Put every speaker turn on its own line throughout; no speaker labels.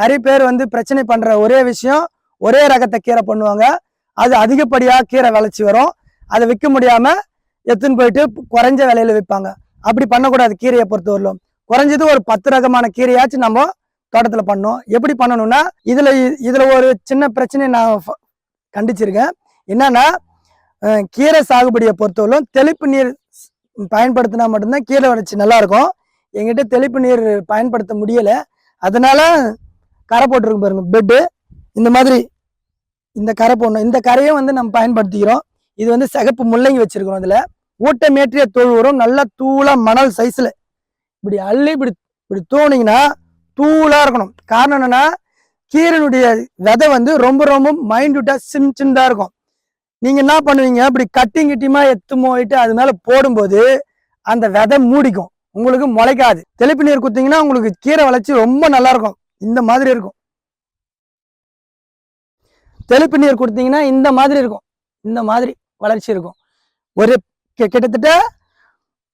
நிறைய பேர் வந்து பிரச்சனை பண்ணுற ஒரே விஷயம் ஒரே ரகத்தை கீரை பண்ணுவாங்க. அது அதிகப்படியாக கீரை விளைச்சி வரும். அதை விற்க முடியாமல் எடுத்துன்னு போயிட்டு குறைஞ்ச விலையில விற்பாங்க அப்படி பண்ணக்கூடாது கீரையை பொறுத்தவரையிலும். குறைஞ்சது ஒரு பத்து ரகமான கீரையாச்சும் நம்ம தோட்டத்தில் பண்ணோம் எப்படி பண்ணணும்னா இதில் இதில் ஒரு சின்ன பிரச்சனை நான் ஃப- கண்டிச்சிருக்கேன். என்னன்னா கீரை சாகுபடியை பொறுத்தவரையிலும் தெளிப்பு நீர் ஸ்- பயன்படுத்தினா மட்டும்தான் கீரை வளர்ச்சி நல்லாயிருக்கும் எங்கிட்ட தெளிப்பு நீர் பயன்படுத்த முடியலை. அதனால கரை போட்டிருக்கு பாருங்க பெட்டு இந்த மாதிரி இந்த கரை போடணும். இந்த கரையை வந்து நம்ம பயன்படுத்திக்கிறோம். இது வந்து சிகப்பு முள்ளங்கி வச்சிருக்கிறோம் இதில். ஊட்டமேற்றிய தோல் உரம் நல்லா தூளா மணல் சைஸ்ல இப்படி அள்ளி இப்படி இப்படி தோணிங்கன்னா தூளா இருக்கணும். காரணம் என்னன்னா கீரனுடைய விதை வந்து ரொம்ப ரொம்ப மைண்ட்யூட்டா சின் சின்னதாக இருக்கும். நீங்க என்ன பண்ணுவீங்க? இப்படி கட்டிங் கிட்டியுமா எத்து போயிட்டு அது மேல போடும்போது அந்த விதை மூடிக்கும். உங்களுக்கு முளைக்காது. தெளிப்பு நீர் குத்திங்கன்னா உங்களுக்கு கீரை வளர்ச்சி ரொம்ப நல்லா இருக்கும். இந்த மாதிரி இருக்கும். தெளிப்பு நீர் கொடுத்தீங்கன்னா இந்த மாதிரி இருக்கும். இந்த மாதிரி வளர்ச்சி இருக்கும். ஒரு கிட்டத்தட்ட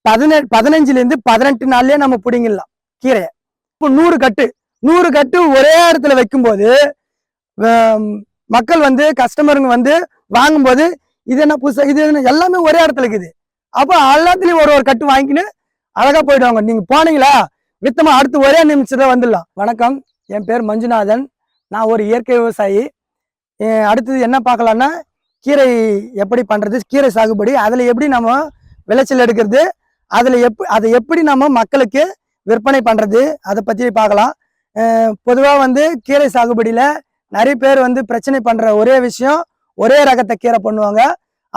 பதினெ பதினஞ்சுலேருந்து பதினெட்டு நாள்லயே நம்ம பிடிங்கிடலாம் கீரையை. இப்போ நூறு கட்டு நூறு கட்டு ஒரே இடத்துல வைக்கும்போது மக்கள் வந்து கஸ்டமருங்க வந்து வாங்கும்போது இது என்ன புதுசாக இது என்ன எல்லாமே ஒரே இடத்துல இருக்குது. அப்போ எல்லாத்துலேயும் ஒரு ஒரு கட்டு வாங்கிக்கின்னு அழகாக போயிடுவாங்க. நீங்கள் போனீங்களா வித்தமாக அடுத்து ஒரே நிமிஷத்தில் வந்துடலாம். வணக்கம். என் பேர் மஞ்சுநாதன். நான் ஒரு இயற்கை விவசாயி. அடுத்தது என்ன பார்க்கலான்னா கீரை எப்படி பண்ணுறது கீரை சாகுபடி அதில் எப்படி நம்ம விளைச்சல் எடுக்கிறது அதில் எப் அதை எப்படி நம்ம மக்களுக்கு விற்பனை பண்ணுறது அதை பற்றி பார்க்கலாம். பொதுவாக வந்து கீரை சாகுபடியில் நிறைய பேர் வந்து பிரச்சனை பண்ணுற ஒரே விஷயம் ஒரே ரகத்தை கீரை பண்ணுவாங்க.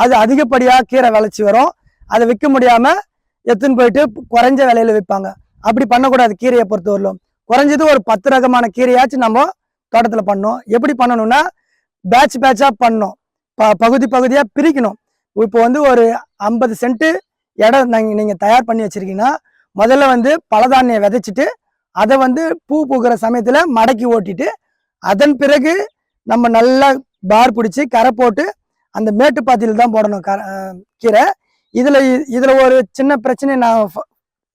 அது அதிகப்படியாக கீரை விளைச்சி வரும். அதை விற்க முடியாமல் எடுத்துன்னு போயிட்டு குறைஞ்ச விலையில் விற்பாங்க. அப்படி பண்ணக்கூடாது கீரையை பொறுத்தவரையிலும். குறைஞ்சது ஒரு பத்து ரகமான கீரையாச்சும் நம்ம தோட்டத்தில் பண்ணோம் எப்படி பண்ணணும்னா பேட்ச் பேட்சாக பண்ணோம் ப பகுதி பகுதியாக பிரிக்கணும். இப்போ வந்து ஒரு ஐம்பது சென்ட்டு இடம் நாங்கள் நீங்கள் தயார் பண்ணி வச்சிருக்கீங்கன்னா முதல்ல வந்து பலதானியை விதைச்சிட்டு அதை வந்து பூ பூக்கிற சமயத்தில் மடக்கி ஓட்டிட்டு அதன் பிறகு நம்ம நல்லா பார் பிடிச்சி கரை போட்டு அந்த மேட்டு பாத்தியில் தான் போடணும் கர கீரை. இதில் இதில் ஒரு சின்ன பிரச்சனை நான் ஃப-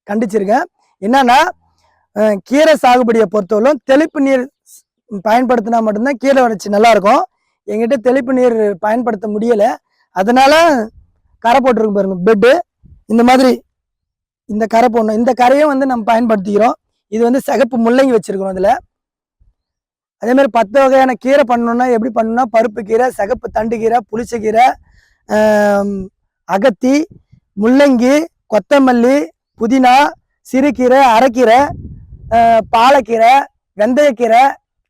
கண்டிச்சிருக்கேன். என்னன்னா கீரை சாகுபடியை பொறுத்தவரைக்கும் தெளிப்பு நீர் ஸ்- பயன்படுத்தினா மட்டும்தான் கீரை வளர்ச்சி நல்லாயிருக்கும். எங்கிட்ட தெளிப்பு நீர் பயன்படுத்த முடியலை. அதனால் கரை போட்டிருக்கு பாருங்க பெட்டு இந்த மாதிரி இந்த கரை போடணும். இந்த கரையும் வந்து நம்ம பயன்படுத்திக்கிறோம். இது வந்து சிகப்பு முள்ளங்கி வச்சுருக்கிறோம் இதில் அதேமாதிரி பத்து வகையான கீரை பண்ணணுன்னா எப்படி பண்ணணும்னா பருப்பு கீரை சிகப்பு தண்டு கீரை புளிச்சக்கீரை அகத்தி முள்ளங்கி கொத்தமல்லி புதினா சிறுகீரை அரைக்கீரை பாலக்கீரை வெந்தயக்கீரை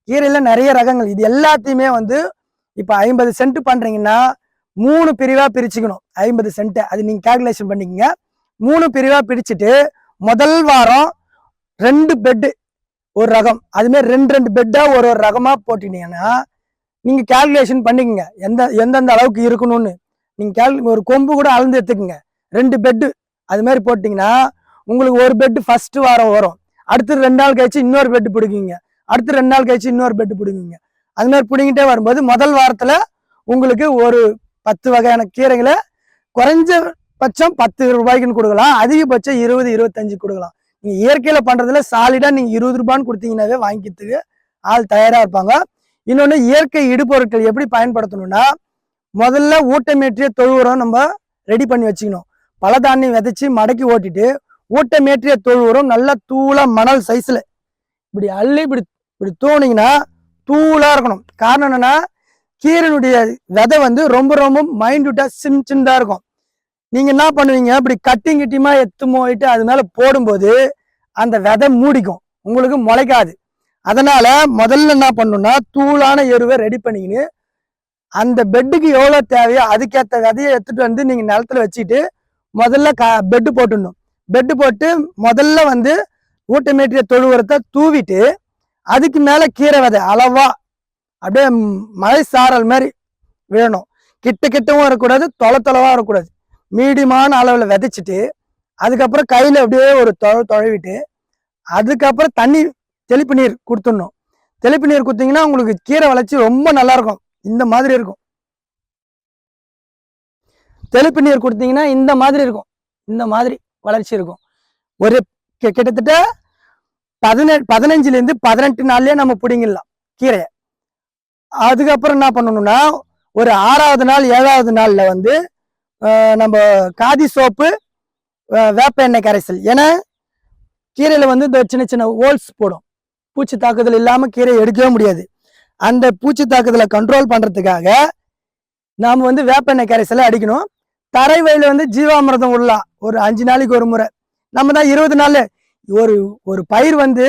கீரையில் நிறைய ரகங்கள். இது எல்லாத்தையுமே வந்து இப்போ ஐம்பது சென்ட் பண்ணுறீங்கன்னா மூணு பிரிவாக பிரிச்சுக்கணும். ஐம்பது சென்ட்டு. அது நீங்கள் கால்குலேஷன் பண்ணிக்கங்க. மூணு பிரிவாக பிரிச்சுட்டு முதல் வாரம் ரெண்டு பெட்டு ஒரு ரகம். அதுமாரி ரெண்டு ரெண்டு பெட்டாக ஒரு ஒரு ரகமாக போட்டுட்டீங்கன்னா நீங்கள் கால்குலேஷன் பண்ணிக்கங்க. எந்த எந்தெந்த அளவுக்கு இருக்கணும்னு. நீங்கள் கேல் ஒரு கொம்பு கூட அளந்து எடுத்துக்கங்க. ரெண்டு பெட்டு அது மாதிரி போட்டிங்கன்னா உங்களுக்கு ஒரு பெட்டு ஃபஸ்ட்டு வாரம் வரும். அடுத்து ரெண்டு நாள் கழிச்சு இன்னொரு பெட்டு பிடிக்குங்க அடுத்து ரெண்டு நாள் கழிச்சு இன்னொரு பெட்டு பிடிக்குங்க அது மாதிரி பிடிங்கிட்டே வரும்போது முதல் வாரத்தில் உங்களுக்கு ஒரு பத்து வகையான கீரைகளை குறைஞ்ச பட்சம் பத்து ரூபாய்க்குன்னு கொடுக்கலாம். அதிகபட்சம் இருபது இருபத்தஞ்சு கொடுக்கலாம். நீங்கள் இயற்கையில் பண்ணுறதுல சாலிடாக நீங்கள் இருபது ரூபான்னு கொடுத்தீங்கன்னாவே வாங்கிக்கிறதுக்கு ஆள் தயாராக இருப்பாங்க. இன்னொன்று இயற்கை இடுபொருட்கள் எப்படி பயன்படுத்தணும்னா முதல்ல ஊட்டமேற்றிய தொழு உரம் நம்ம ரெடி பண்ணி வச்சுக்கணும். பலதானியம் விதைச்சி மடக்கி ஓட்டிட்டு ஊட்டமேற்றிய தொழு உரம் நல்லா தூளா மணல் சைஸ்ல இப்படி அள்ளி இப்படி இப்படி தோணிங்கன்னா தூளா இருக்கணும். காரணம் என்னன்னா கீரனுடைய விதை வந்து ரொம்ப ரொம்ப மைண்ட்யூட்டா சிம் சின்னதா இருக்கும். நீங்க என்ன பண்ணுவீங்க? இப்படி கட்டிங் கிட்டியுமா எத்து போயிட்டு அது மேல போடும்போது அந்த விதை மூடிக்கும். உங்களுக்கு முளைக்காது. அதனால முதல்ல என்ன பண்ணணும்னா தூளான எருவை ரெடி பண்ணிக்கின்னு அந்த பெட்டுக்கு எவ்வளோ தேவையோ அதுக்கேற்ற விதையை எடுத்துட்டு வந்து நீங்கள் நிலத்துல வச்சுட்டு முதல்ல க பெட்டு போட்டுடணும். பெட்டு போட்டு முதல்ல வந்து ஊட்டமேற்றிய தொழு உரத்தை தூவிட்டு அதுக்கு மேலே கீரை விதை அளவா. அப்படியே மழை சாரல் மாதிரி விழணும். கிட்ட கிட்டவும் வரக்கூடாது தொலை தொலைவாக வரக்கூடாது. மீடியமான அளவில் விதைச்சிட்டு அதுக்கப்புறம் கையில் அப்படியே ஒரு தொழ தொழவிட்டு அதுக்கப்புறம் தண்ணி தெளிப்பு நீர் கொடுத்துடணும். தெளிப்பு நீர் கொடுத்தீங்கன்னா உங்களுக்கு கீரை வளர்ச்சி ரொம்ப நல்லாயிருக்கும். இந்த மாதிரி இருக்கும். தெளிப்பு நீர் கொடுத்தீங்கன்னா இந்த மாதிரி இருக்கும். இந்த மாதிரி. வளர்ச்சி இருக்கும். ஒரு கிட்டத்தட்ட பதினெ பதினஞ்சுலேருந்து பதினெட்டு நாள்லேயே நம்ம பிடிங்கிடலாம் கீரையை. அதுக்கப்புறம் என்ன பண்ணணும்னா ஒரு ஆறாவது நாள் ஏழாவது நாளில் வந்து நம்ம காதி சோப்பு வேப்ப எண்ணெய் கரைசல். ஏன்னா கீரையில் வந்து இந்த சின்ன சின்ன ஹோல்ஸ் போடும். பூச்சி தாக்குதல் இல்லாமல் கீரையை எடுக்கவே முடியாது. அந்த பூச்சி தாக்குதலை கண்ட்ரோல் பண்ணுறதுக்காக நாம் வந்து வேப்ப எண்ணெய் கரைசலை அடிக்கணும். தரை வயல் வந்து ஜீவாமிர்தம் விடலாம் ஒரு அஞ்சு நாளைக்கு ஒரு முறை. நம்ம தான் இருபது நாள் ஒரு ஒரு பயிர் வந்து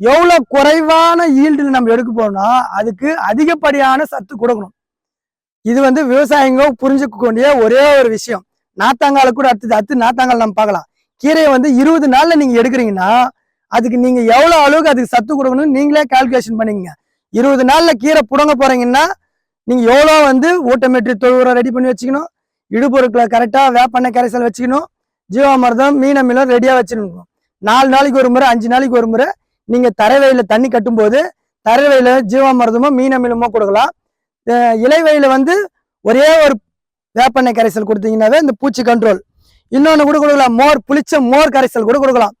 எவ்வளோ குறைவான ஈல்டில் நம்ம எடுக்க போறோம்னா அதுக்கு அதிகப்படியான சத்து கொடுக்கணும். இது வந்து விவசாயிங்க புரிஞ்சுக்க வேண்டிய ஒரே ஒரு விஷயம். நாத்தாங்கால கூட அடுத்தது அடுத்து நாத்தாங்கால் நம்ம பார்க்கலாம். கீரையை வந்து இருபது நாளில் நீங்கள் எடுக்கிறீங்கன்னா அதுக்கு நீங்கள் எவ்வளோ அளவுக்கு அதுக்கு சத்து கொடுக்கணும்னு நீங்களே கால்குலேஷன் பண்ணிக்கங்க. இருபது நாளில் கீரை புடங்க போகிறீங்கன்னா நீங்கள் எவ்வளோ வந்து ஊட்டமேற்றி தொழு ரெடி பண்ணி வச்சுக்கணும். இடுபொருட்களை கரெக்டாக வேப்பெண்ணெய் கரைசல் வச்சுக்கணும். ஜீவாமிர்தம் மீன் அமிலம் ரெடியாக வச்சுக்கணும் நாலு நாளைக்கு ஒரு முறை அஞ்சு நாளைக்கு ஒரு முறை நீங்கள் தரைவயில தண்ணி கட்டும்போது தரைவயில ஜீவாமிர்தமோ மீன் அமிலமோ கொடுக்கலாம் இலைவயில வந்து ஒரே ஒரு வேப்பெண்ணெய் கரைசல் கொடுத்தீங்கன்னாவே இந்த பூச்சி கண்ட்ரோல் இன்னொன்று கூட கொடுக்கலாம் மோர் புளிச்ச மோர் கரைசல் கூட கொடுக்கலாம்.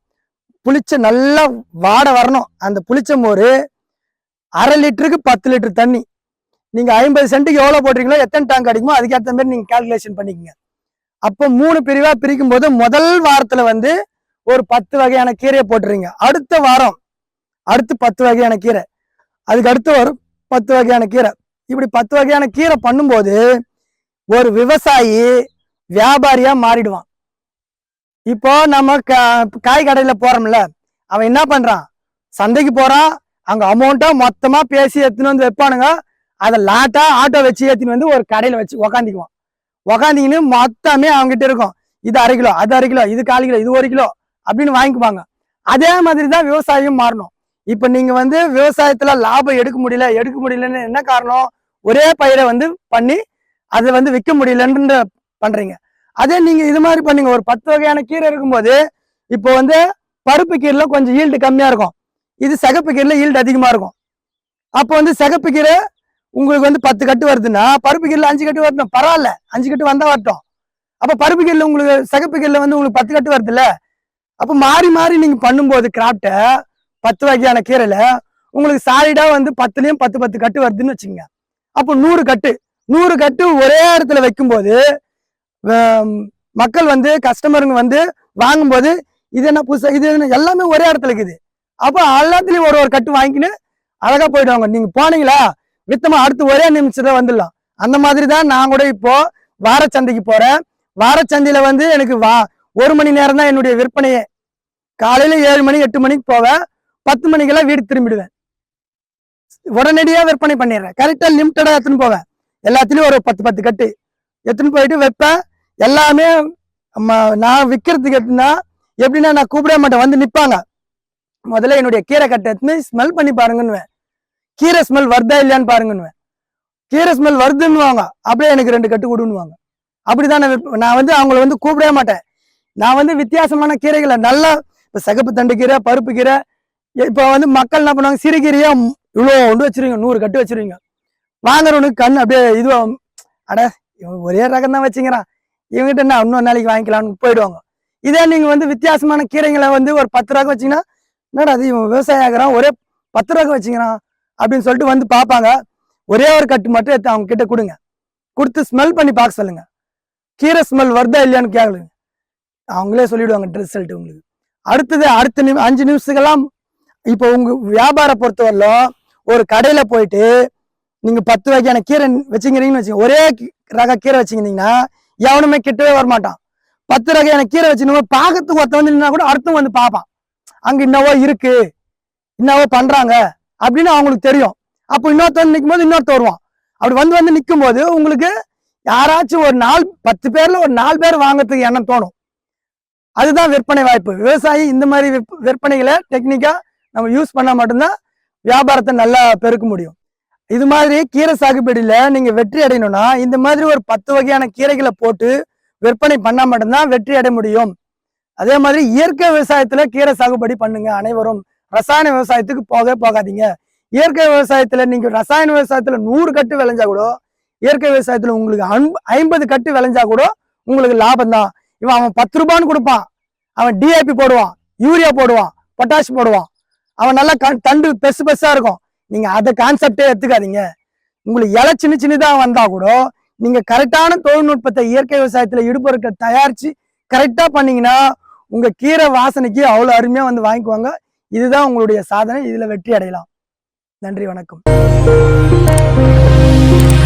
புளிச்ச நல்லா வாட வரணும். அந்த புளிச்ச மோர் அரை லிட்டருக்கு பத்து லிட்டர் தண்ணி. நீங்க ஐம்பது சென்ட்டுக்கு எவ்வளோ போடுறீங்களோ எத்தனை டேங்க் அடிக்குமோ அதுக்கேற்ற மாதிரி நீங்க கால்குலேஷன் பண்ணிக்கங்க. அப்போ மூணு பிரிவா பிரிக்கும் போது முதல் வாரத்துல வந்து ஒரு பத்து வகையான கீரையை போட்டுறீங்க அடுத்த வாரம் அடுத்து பத்து வகையான கீரை. அதுக்கு அடுத்து வரும் பத்து வகையான கீரை. இப்படி பத்து வகையான கீரை பண்ணும்போது ஒரு விவசாயி வியாபாரியா மாறிடுவான். இப்போ நம்ம கா- காய் கடையில போறோம்ல அவன் என்ன பண்றான்? சந்தைக்கு போறான். அங்க அமௌண்ட்டா மொத்தமா பேசி எடுத்துன்னு வந்து வைப்பானுங்க. அதை லாட்டா ஆட்டோ வச்சு ஏற்றின்னு வந்து ஒரு கடையில் வச்சு உக்காந்திக்குவான். உக்காந்திங்கன்னு மொத்தமே அவங்ககிட்ட இருக்கும் இது அரை கிலோ அது அரை கிலோ இது கால் கிலோ இது ஒரு கிலோ அப்படின்னு வாங்கிக்குவாங்க. அதே மாதிரி தான் விவசாயம் மாறணும். இப்போ நீங்கள் வந்து விவசாயத்தில் லாபம் எடுக்க முடியல எடுக்க முடியலன்னு என்ன காரணம்? ஒரே பயிரை வந்து பண்ணி அதை வந்து விற்க முடியலன்ற பண்ணுறீங்க அதே நீங்கள் இது மாதிரி பண்ணீங்க ஒரு பத்து வகையான கீரை இருக்கும்போது இப்போ வந்து பருப்பு கீரைல கொஞ்சம் ஈல்டு கம்மியாக இருக்கும். இது சிகப்பு கீரில் ஈல்டு அதிகமாக இருக்கும். அப்போ வந்து சிகப்பு கீரை உங்களுக்கு வந்து பத்து கட்டு வருதுன்னா பருப்பு கீரில் அஞ்சு கட்டு வரட்டும் பரவாயில்ல. அஞ்சு கட்டு வந்தால் வரட்டும். அப்போ பருப்பு கீரில் உங்களுக்கு சிகப்பு கீரில் வந்து உங்களுக்கு பத்து கட்டு வருதுல்ல? அப்போ மாறி மாறி நீங்கள் பண்ணும்போது கிராப்டை பத்து வகையான கீரையில் உங்களுக்கு சாலிடாக வந்து பத்துலேயும் பத்து பத்து கட்டு வருதுன்னு வச்சுங்க அப்போ நூறு கட்டு. நூறு கட்டு ஒரே இடத்துல வைக்கும்போது மக்கள் வந்து கஸ்டமருங்க வந்து வாங்கும்போது இது என்ன புதுசாக இது என்ன எல்லாமே ஒரே இடத்துல இருக்குது. அப்போ எல்லாத்துலேயும் ஒரு ஒரு கட்டு வாங்கிக்கின்னு அழகாக போயிடுவாங்க. நீங்கள் போனீங்களா? வித்தமா அடுத்து ஒரே நிமிஷத்துல வந்துடலாம். அந்த மாதிரி தான் நான் கூட இப்போ வாரச்சந்தைக்கு போறேன். வாரச்சந்தையில வந்து எனக்கு வா ஒரு மணி நேரம் தான் என்னுடைய விற்பனையே. காலையில ஏழு மணி எட்டு மணிக்கு போவேன். பத்து மணிக்கெல்லாம் வீடு திரும்பிடுவேன். உடனடியா விற்பனை பண்ணிடுறேன். கரெக்டா லிமிட்டடா எடுத்துன்னு போவேன். எல்லாத்துலயும் ஒரு பத்து பத்து கட்டு. எடுத்துன்னு போயிட்டு வைப்பேன். எல்லாமே நான் விற்கிறதுக்கு எப்படின்னா எப்படின்னா நான் கூப்பிட மாட்டேன் வந்து நிப்பாங்க. முதல்ல என்னுடைய கீரை கட்டை எடுத்துன்னு ஸ்மெல் பண்ணி பாருங்கன்னுவேன். கீரை ஸ்மெல் வருதா இல்லையான்னு பாருங்கன்னுவேன். கீரை ஸ்மெல் வருதுன்னுவாங்க. அப்படியே எனக்கு ரெண்டு கட்டு கொடுன்னுவாங்க. அப்படிதான் நான் நான் வந்து அவங்கள வந்து கூப்பிடவே மாட்டேன். நான் வந்து வித்தியாசமான கீரைகளை நல்லா இப்போ சிகப்பு தண்டு கீரை பருப்பு கீரை இப்போ வந்து மக்கள் என்ன பண்ணுவாங்க சிறுகீரையா இவ்வளோ ஒன்று வச்சிருவீங்க நூறு கட்டு வச்சிருவீங்க. வாங்குறவனுக்கு கண் அப்படியே இதுவாகும் அட இவன் ஒரே ரகம் தான் வச்சுங்கிறான் இவங்ககிட்ட என்ன இன்னொரு நாளைக்கு வாங்கிக்கலாம்னு போயிடுவாங்க. இதே நீங்கள் வந்து வித்தியாசமான கீரைங்களை வந்து ஒரு பத்து ரகம் வச்சீங்கன்னா என்னடா அது இவன் விவசாயம் ஆகிறான் ஒரே பத்து ரகம் வச்சுக்கிறான். அப்படின்னு சொல்லிட்டு வந்து பார்ப்பாங்க. ஒரே ஒரு கட்டு மட்டும் எடுத்து அவங்க கிட்ட கொடுங்க. கொடுத்து ஸ்மெல் பண்ணி பார்க்க சொல்லுங்க. கீரை ஸ்மெல் வருதா இல்லையான்னு கேளுங்க. அவங்களே சொல்லிடுவாங்க ரிசல்ட் உங்களுக்கு. அடுத்தது அடுத்த நிமி அஞ்சு நிமிஷத்துக்கெல்லாம் இப்போ உங்கள் வியாபாரம் பொறுத்தவரையிலும் ஒரு கடையில் போயிட்டு நீங்கள் பத்து வகையான கீரை வச்சுக்கிறீங்கன்னு வச்சுங்க ஒரே ரக கீரை வச்சுக்கிறீங்கன்னா எவனுமே கிட்டவே வரமாட்டான். பத்து வகையான கீரை வச்சுக்கணும் பார்க்கறதுக்கு ஒருத்த வந்து நின்னா கூட அடுத்தவங்க வந்து பார்ப்பான். அங்கே இன்னவோ இருக்கு. இன்னவோ பண்ணுறாங்க அப்படின்னு அவங்களுக்கு தெரியும். அப்போ இன்னொருத்தர் நிற்கும் போது இன்னொருத்தர் வருவான். அப்படி வந்து வந்து நிற்கும் போது உங்களுக்கு யாராச்சும் ஒரு நாலு பத்து பேர்ல ஒரு நாலு பேர் வாங்குறதுக்கு எண்ணம் தோணும். அதுதான் விற்பனை வாய்ப்பு. விவசாயி இந்த மாதிரி விற்ப- விற்பனைகளை டெக்னிக்கா நம்ம யூஸ் பண்ணால் மட்டும்தான் வியாபாரத்தை நல்லா பெருக்க முடியும். இது மாதிரி கீரை சாகுபடியில் நீங்கள் வெற்றி அடையணும்னா இந்த மாதிரி ஒரு பத்து வகையான கீரைகளை போட்டு விற்பனை பண்ணால் மட்டும்தான் வெற்றி அடைய முடியும். அதே மாதிரி இயற்கை விவசாயத்தில் கீரை சாகுபடி பண்ணுங்க அனைவரும். ரசாயன விவசாயத்துக்கு போகவே போகாதீங்க. இயற்கை விவசாயத்தில் நீங்கள் ரசாயன விவசாயத்தில் நூறு கட்டு விளைஞ்சா கூட இயற்கை விவசாயத்தில் உங்களுக்கு அன் ஐம்பது கட்டு விளைஞ்சா கூட உங்களுக்கு லாபம் தான். இவன் அவன் பத்து ரூபான்னு கொடுப்பான். அவன் டிஏபி போடுவான் யூரியா போடுவான் பொட்டாஷ் போடுவான். அவன் நல்லா கண்- தண்டு பெருசு பெருசா இருக்கும். நீங்கள் அதை கான்செப்டே எடுத்துக்காதீங்க. உங்களுக்கு இலை சின்ன சின்னதாக வந்தால் கூட நீங்கள் கரெக்டான தொழில்நுட்பத்தை இயற்கை விவசாயத்தில் இடுபொருட்களை தயாரித்து கரெக்டாக பண்ணீங்கன்னா உங்கள் கீரை வாசனைக்கு அவ்வளோ அருமையாக வந்து வாங்கிக்குவாங்க. இதுதான் உங்களுடைய சாதனை இதுல வெற்றி அடையலாம். நன்றி வணக்கம்.